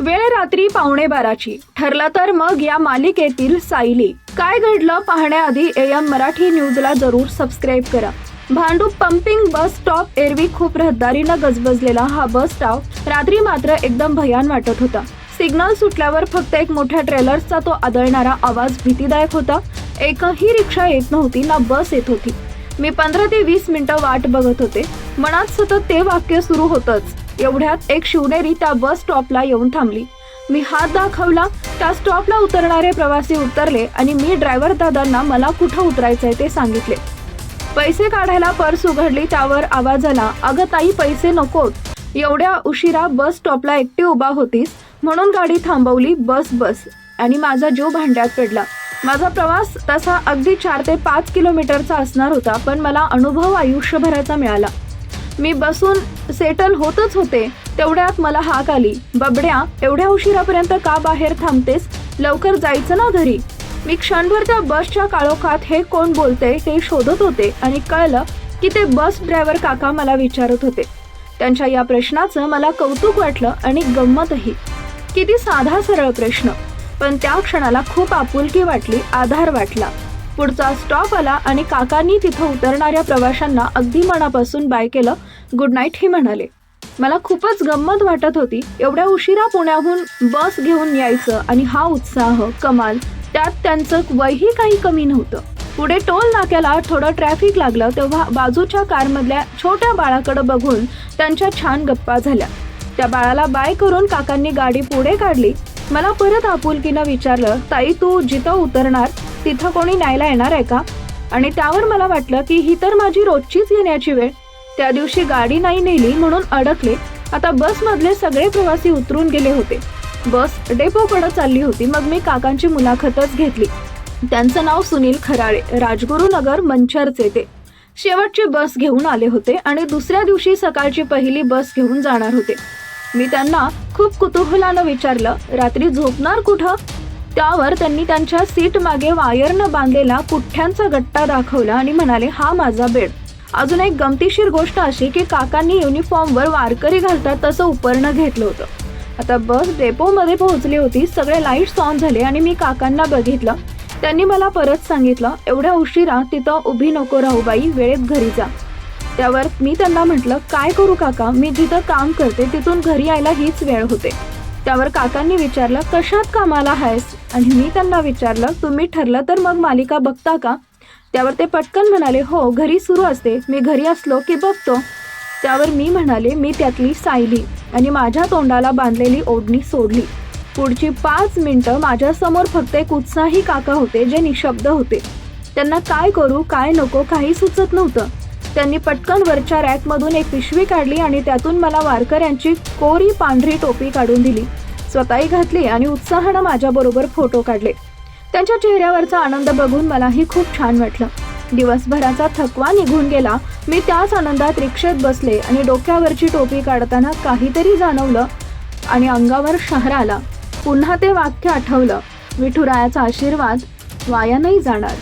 वेळ रात्री पावणे बाराची. ठरलं तर मग या मालिकेतील सायली. काय घडलं पाहण्याआधी एम मराठी न्यूजला जरूर सबस्क्राईब करा. भांडूप पंपिंग बस स्टॉप एरवी खूप रहदारीनं गजबजलेला हा बस स्टॉप रात्री मात्र एकदम भयान वाटत होता. सिग्नल सुटल्यावर फक्त एक मोठ्या ट्रेलर्सचा तो आदळणारा आवाज भीतीदायक होता. एकही रिक्षा येत नव्हती ना बस येत होती. मी पंधरा ते वीस मिनिटं वाट बघत होते. मनात सतत ते वाक्य सुरू होतंच. एवढ्यात एक शिवनेरी त्या बस स्टॉपला येऊन थांबली. मी हात दाखवला त्या स्टॉपला उतरणारे प्रवासी उतरले आणि मी ड्रायव्हर दादांना मला कुठं उतरायचंय ते सांगितले. पैसे काढायला पर्स उघडली त्यावर आवाज आला अगं ताई पैसे नकोत एवढ्या उशिरा बस स्टॉपला एकटी उभा होतीस म्हणून गाडी थांबवली बस बस. आणि माझा जीव भांड्यात पडला. माझा प्रवास तसा अगदी चार ते पाच किलोमीटरचा असणार होता पण मला अनुभव आयुष्यभराचा मिळाला. मी बसून सेटल होतच होते. तेवढ्यात मला हाक आली. बबड्या एवढ्या उशिरापर्यंत का बाहेर थांबतेस? लवकर जायचं ना घरी. मी क्षणभर त्या बसच्या काळोखात हे कोण बोलते ते शोधत होते आणि कळलं की ते बस ड्रायव्हर काका मला विचारत होते. त्यांच्या या प्रश्नाचं मला कौतुक वाटलं आणि गंमतही. किती साधा सरळ प्रश्न. पण त्या क्षणाला खूप आपुलकी वाटली आधार वाटला. पुढचा स्टॉप आला आणि काकांनी तिथं उतरणाऱ्या प्रवाशांना अगदी मनापासून बाय केलं. गुड नाईट ही म्हणाले. मला खूपच गंमत वाटत होती. एवढ्या उशिरा पुण्याहून बस घेऊन यायचं आणि हा उत्साह कमाल त्यात त्यांचं वयही काही कमी नव्हतं. पुढे टोल नाक्याला थोडं ट्रॅफिक लागलं तेव्हा बाजूच्या कारमधल्या छोट्या बाळाकडे बघून त्यांच्या छान गप्पा झाल्या. त्या बाळाला बाय करून काकांनी गाडी पुढे काढली. मला परत आपुलकीनं विचारलं ताई तू जिथं उतरणार तिथं कोणी न्यायला येणार आहे का? आणि त्यावर मला वाटलं की ही तर माझी रोजचीच येण्याची वेळ. त्या दिवशी गाडी नाही नेली म्हणून अडकले. आता बसमधले सगळे प्रवासी उतरून गेले होते. बस डेपोकडे चालली होती. मग मी काकांची मुलाखतच घेतली. त्यांचं नाव सुनील खराळे राजगुरुनगर मंचरचे ते. शेवटची बस घेऊन आले होते आणि दुसऱ्या दिवशी सकाळची पहिली बस घेऊन जाणार होते. मी त्यांना खूप कुतूहलानं विचारलं रात्री झोपणार कुठं? त्यावर त्यांनी त्यांच्या सीट मागे वायरनं बांधलेला पुठ्ठ्यांचा गट्टा दाखवला आणि म्हणाले हा माझा बेड. अजून एक गमतीशीर गोष्ट अशी की काकांनी युनिफॉर्मवर वारकरी घालतात तसं उपरणं घेतलं होतं. आता बस डेपोमध्ये पोहोचली होती सगळे लाईट्स ऑन झाले आणि मी काकांना बघितलं. त्यांनी मला परत सांगितलं एवढ्या उशिरा तिथं उभी नको राहू बाई वेळेत घरी जा. त्यावर मी त्यांना म्हटलं काय करू काका? मी जिथं काम करते तिथून घरी यायला हीच वेळ होते. त्यावर काकांनी विचारलं कशात कामाला आहेस? आणि मी त्यांना विचारलं तुम्ही ठरलं तर मग मालिका बघता का? त्यावर ते पटकन म्हणाले हो घरी सुरू असते. मी घरी असलो की बघतो. त्यावर मी म्हणाले मी त्यातली सायली. आणि माझ्या तोंडाला बांधलेली ओढणी सोडली. पुढची पाच मिनटं माझ्यासमोर फक्त एक उत्साही काका होते जे निशब्द होते. त्यांना काय करू काय नको काही सुचत नव्हतं. त्यांनी पटकन वरच्या रॅकमधून एक पिशवी काढली आणि त्यातून मला वारकऱ्यांची कोरी पांढरी टोपी काढून दिली. स्वतःही घातली आणि उत्साहानं माझ्याबरोबर फोटो काढले. त्यांच्या चेहऱ्यावरचा आनंद बघून मलाही खूप छान वाटलं. दिवसभराचा थकवा निघून गेला. मी त्याच आनंदात रिक्षेत बसले आणि डोक्यावरची टोपी काढताना काहीतरी जाणवलं आणि अंगावर शहर आला. पुन्हा ते वाक्य आठवलं. विठुरायाचा आशीर्वाद वाया नाही जाणार.